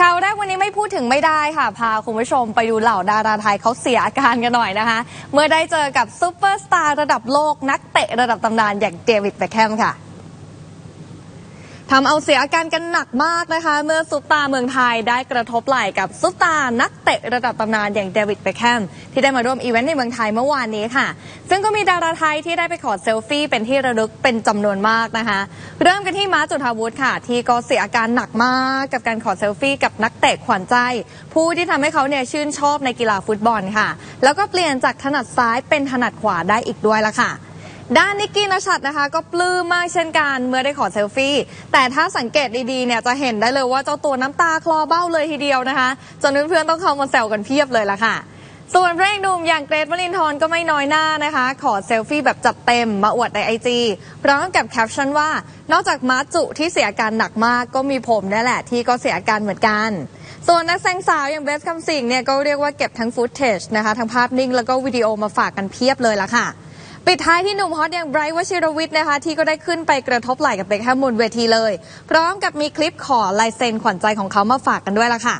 ข่าวแรกวันนี้ไม่พูดถึงไม่ได้ค่ะ พาคุณผู้ชมไปดูเหล่าดาราไทยเขาเสียอาการกันหน่อยนะคะ เมื่อได้เจอกับซูเปอร์สตาร์ระดับโลกนักเตะระดับตำนานอย่างเดวิดแบคแฮมค่ะ ทำเอาเสียอาการกันหนักมากนะคะ เมื่อซุปตาเมืองไทยได้กระทบไหล่กับซุปตานักเตะระดับตำนานอย่างเดวิดแบคแฮมที่ได้มาร่วมอีเวนต์ในเมืองไทยเมื่อวานนี้ค่ะ ซึ่งก็มีดาราไทยที่ได้ไปขอเซลฟี่เป็นที่ระลึกเป็นจำนวนมากนะคะ เริ่มกันที่ม้าจุธาวุฒิค่ะ ที่ก็เสียอาการหนักมากกับการขอเซลฟี่กับนักเตะขวัญใจ ผู้ที่ทำให้เขาเนี่ยชื่นชอบในกีฬาฟุตบอลค่ะ แล้วก็เปลี่ยนจากถนัดซ้ายเป็นถนัดขวาได้อีกด้วยละค่ะ ด้านนิกกี้นชัดนะคะ ก็ปลื้มมากเช่นกันเมื่อได้ขอเซลฟี่ แต่ถ้าสังเกตดีๆเนี่ยจะเห็นได้เลยว่าเจ้าตัวน้ำตาคลอเบ้าเลยทีเดียวนะคะ จนเพื่อนๆต้องเข้ามาแซวกันเพียบเลยละค่ะ ส่วนพระเอกหนุ่มอย่างเกรทวลินทร์ก็ไม่น้อยหน้านะคะ ขอเซลฟี่แบบจัดเต็มมาอวดในไอจีพร้อมกับแคปชั่นว่า นอกจากมาจุที่เสียอาการหนักมากก็มีผมนี่แหละที่ก็เสียอาการเหมือนกันส่วนนักแสดงสาวอย่างเบสคำสิงเนี่ยก็เรียกว่าเก็บทั้งฟุตเทจนะคะทั้งภาพนิ่งแล้วก็วิดีโอมาฝากกันเพียบเลยละค่ะ ปิดท้ายที่หนุ่มฮอตอย่างไบรท์วชิรวิทย์นะคะ ที่ก็ได้ขึ้นไปกระทบไหล่กับเบคแฮมบนเวทีเลย พร้อมกับมีคลิปขอลายเซ็นขวัญใจของเขามาฝากกันด้วยล่ะค่ะ